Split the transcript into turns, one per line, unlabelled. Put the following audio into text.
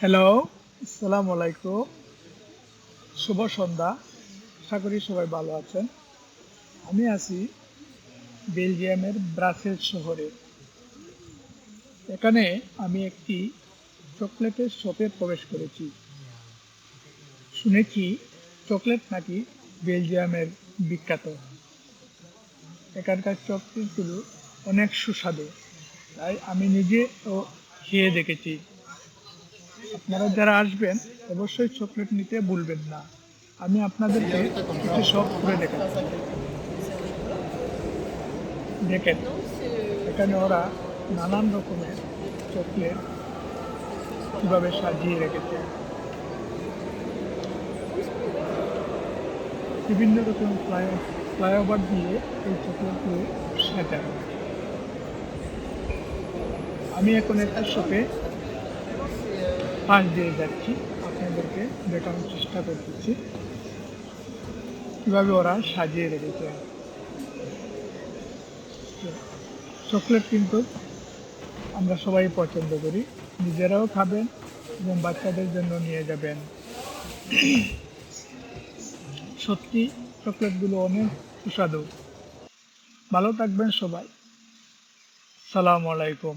Hello আসসালামু আলাইকুম শুভ সন্ধ্যা আশা করি সবাই ভালো আছেন। আমি আছি বেলজিয়ামের ব্রাসেলস শহরে। এখানে আমি একটি চকলেটের শপে প্রবেশ করেছি। শুনেছি চকলেট নাকি বেলজিয়ামের বিখ্যাত। এখানকার চকলেটগুলো অনেক সুস্বাদু। তাই আমি নিজে ও খেয়ে দেখেছি। আপনারা যারা আসবেন, অবশ্যই চকলেট নিতে ভুলবেন না। আমি আপনাদেরকে কিছু সব করে দেখাচ্ছি। দেখেন, এখানে ওরা নানান রকমের চকলেট কীভাবে সাজিয়ে রেখেছে। বিভিন্ন রকম ফ্লাই ফ্লাইওভার দিয়ে এই চকলেটগুলো সাজানো। আমি এখন একটা শপে পাশ দিয়ে যাচ্ছি। আপনাদেরকে দেখানোর চেষ্টা করতেছি। কীভাবে ওরা সাজিয়ে রেখেছে। চকলেট কিন্তু আমরা সবাই পছন্দ করি। নিজেরাও খাবেন এবং বাচ্চাদের জন্য নিয়ে যাবেন। সত্যি, চকলেটগুলো অনেক সুস্বাদু। ভালো থাকবেন সবাই। সালাম আলাইকুম।